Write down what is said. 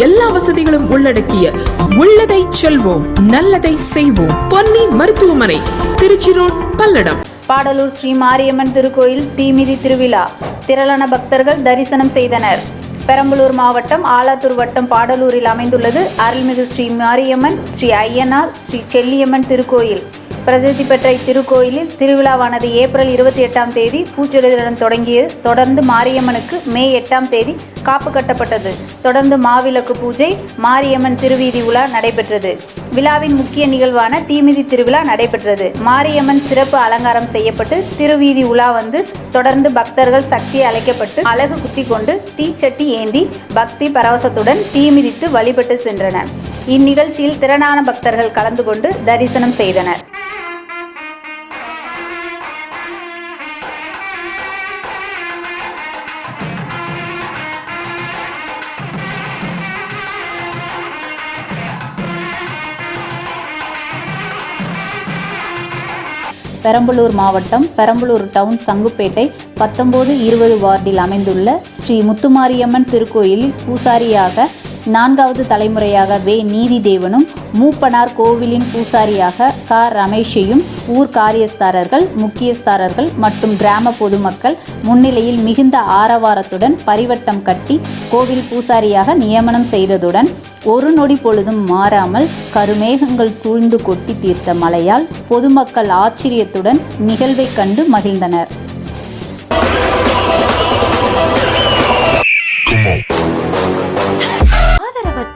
எல்லா வசதிகளும் உள்ளடக்கிய உள்ளதை செல்வோம் நல்லதை செய்வோம். பொன்னி மருத்துவமனை திருச்சி ரோட் பல்லடம். பாடலூர் ஸ்ரீ மாரியம்மன் திருக்கோயில் தீமிதி திருவிழா. திரளான பக்தர்கள் தரிசனம் செய்தனர். பெரம்பலூர் மாவட்டம் ஆலாத்தூர் வட்டம் பாடலூரில் அமைந்துள்ளது அருள்மிகு ஸ்ரீ மாரியம்மன் ஸ்ரீ ஐயனார் ஸ்ரீ செல்லியம்மன் திருக்கோயில். பிரசித்தி பெற்ற இத்திருக்கோயிலில் திருவிழாவானது ஏப்ரல் இருபத்தி எட்டாம் தேதி பூச்சொரிதலுடன் தொடங்கியது. தொடர்ந்து மாரியம்மனுக்கு மே எட்டாம் தேதி காப்பு கட்டப்பட்டது. தொடர்ந்து மாவிளக்கு பூஜை மாரியம்மன் திருவீதி உலா நடைபெற்றது. விழாவின் முக்கிய நிகழ்வான தீமிதி திருவிழா நடைபெற்றது. மாரியம்மன் சிறப்பு அலங்காரம் செய்யப்பட்டு திருவீதி உலா வந்து தொடர்ந்து பக்தர்கள் சக்தி அழைக்கப்பட்டு அழகு குத்தி கொண்டு தீச்சட்டி ஏந்தி பக்தி பரவசத்துடன் தீமிதித்து வழிபட்டு சென்றனர். இந்நிகழ்ச்சியில் திரளான பக்தர்கள் கலந்து கொண்டு தரிசனம் செய்தனர். பெரம்பலூர் மாவட்டம் பெரம்பலூர் டவுன் சங்குப்பேட்டை பத்தொம்போது இருபது வார்டில் அமைந்துள்ள ஸ்ரீ முத்துமாரியம்மன் திருக்கோயிலில் பூசாரியாக நான்காவது தலைமுறையாக வே. நீதிதேவனும் மூப்பனார் கோவிலின் பூசாரியாக க. ரமேஷையும் ஊர் காரியஸ்தாரர்கள் முக்கியஸ்தாரர்கள் மற்றும் கிராம பொதுமக்கள் முன்னிலையில் மிகுந்த ஆரவாரத்துடன் பரிவட்டம் கட்டி கோவில் பூசாரியாக நியமனம் செய்ததுடன் ஒரு நொடி பொழுதும் மாறாமல் கருமேகங்கள் சூழ்ந்து கொட்டி தீர்த்த மழையால் பொதுமக்கள் ஆச்சரியத்துடன் நிகழ்வைக் கண்டு மகிழ்ந்தனர்.